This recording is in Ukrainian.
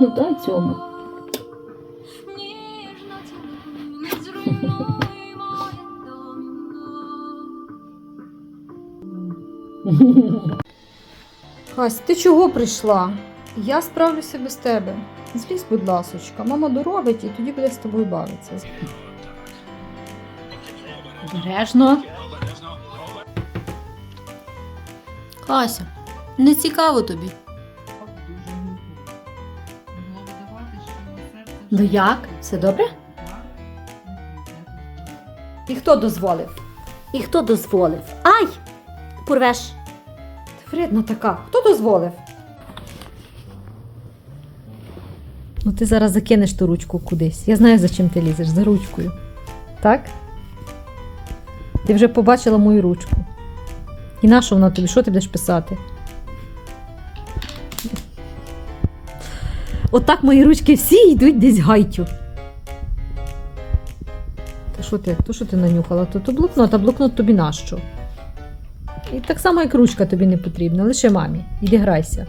Ну дай цьому. Хась, ти чого прийшла? Я справлюся без тебе. Злізь, будь ласочка, мама доробить і тоді буде з тобою бавитися. Обережно. Хася, не цікаво тобі. Ну як? Все добре? І хто дозволив? І хто дозволив? Ай! Порвеш. Ти вредна така. Хто дозволив? Ну ти зараз закинеш ту ручку кудись. Я знаю, за чим ти лізеш, за ручкою. Так? Ти вже побачила мою ручку. І на що вона тобі? Що ти будеш писати? Отак мої ручки всі йдуть десь гайтю. Та що ти, то що ти нанюхала? То, то блокнот, а блокнот тобі нащо? І так само, як ручка тобі не потрібна, лише мамі. Іди грайся.